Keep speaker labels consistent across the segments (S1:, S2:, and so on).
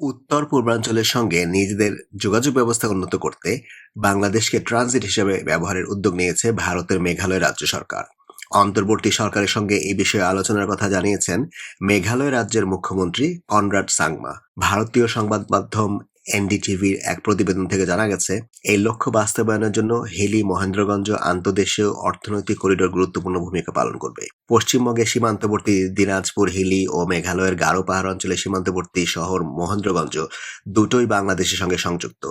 S1: উত্তর পূর্বাঞ্চলের সঙ্গে নিজেদের যোগাযোগ ব্যবস্থা উন্নত করতে বাংলাদেশকে ট্রানজিট হিসেবে ব্যবহারের উদ্যোগ নিয়েছে ভারতের মেঘালয় রাজ্য সরকার। অন্তর্বর্তী সরকারের সঙ্গে এই বিষয়ে আলোচনার কথা জানিয়েছেন মেঘালয় রাজ্যের মুখ্যমন্ত্রী কনরাড সাংমা। ভারতীয় সংবাদ মাধ্যম এনডিটিভির এক প্রতিবেদন থেকে জানা গেছে, এই লক্ষ্য বাস্তবায়নের জন্য হেলি মহেন্দ্রগঞ্জ আন্তদেশীয় অর্থনৈতিক করিডোর গুরুত্বপূর্ণ ভূমিকা পালন করবে। পশ্চিমবঙ্গের সীমান্তবর্তী দিনাজপুর, হিলি ও মেঘালয়ের গারো পাহাড় অঞ্চলের সীমান্তবর্তী শহর মহেন্দ্রগঞ্জ দুটোই বাংলাদেশের সঙ্গে সংযুক্ত।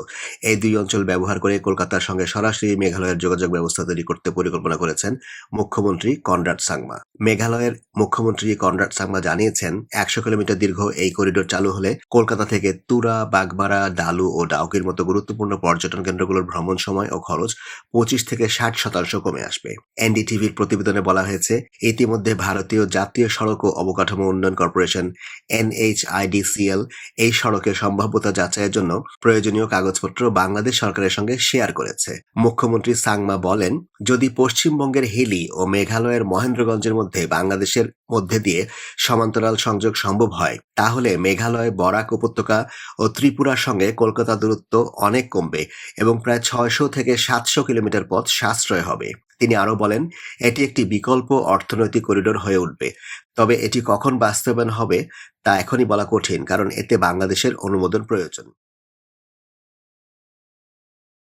S1: এই দুই অঞ্চল ব্যবহার করে কলকাতার সঙ্গে সরাসরি মেঘালয়ের যোগাযোগ ব্যবস্থা তৈরি করতে পরিকল্পনা করেছেন মুখ্যমন্ত্রী কনরাড সাংমা। মেঘালয়ের মুখ্যমন্ত্রী কনরাড সাংমা জানিয়েছেন, একশো কিলোমিটার দীর্ঘ এই করিডোর চালু হলে কলকাতা থেকে তুরা বাগমারা ডালু ও ডাউকির মতো গুরুত্বপূর্ণ পর্যটন কেন্দ্রগুলোর ভ্রমণ সময় ও খরচ পঁচিশ থেকে ষাট শতাংশ কমে আসবে। এনডিটিভির প্রতিবেদনে বলা হয়েছে, ইতিমধ্যে ভারতীয় জাতীয় সড়ক ও অবকাঠামো উন্নয়ন কর্পোরেশন এনএইচআইডিসিএল এই সড়কের সম্ভাব্যতা যাচাইয়ের জন্য প্রয়োজনীয় কাগজপত্র বাংলাদেশ সরকারের সঙ্গে শেয়ার করেছে। মুখ্যমন্ত্রী সাংমা বলেন, যদি পশ্চিমবঙ্গের হিলি ও মেঘালয়ের মহেন্দ্রগঞ্জের মধ্যে বাংলাদেশের মধ্যে দিয়ে সমান্তরাল সংযোগ সম্ভব হয়, তাহলে মেঘালয়, বরাক উপত্যকা ও ত্রিপুরার সঙ্গে কলকাতা দূরত্ব অনেক কমবে এবং প্রায় ছয়শো থেকে সাতশো কিলোমিটার পথ সাশ্রয় হবে। তিনি আরও বলেন, এটি একটি বিকল্প অর্থনৈতিক করিডোর হয়ে উঠবে। তবে এটি কখন বাস্তবায়ন হবে তা এখনই বলা কঠিন, কারণ এতে বাংলাদেশের অনুমোদন প্রয়োজন।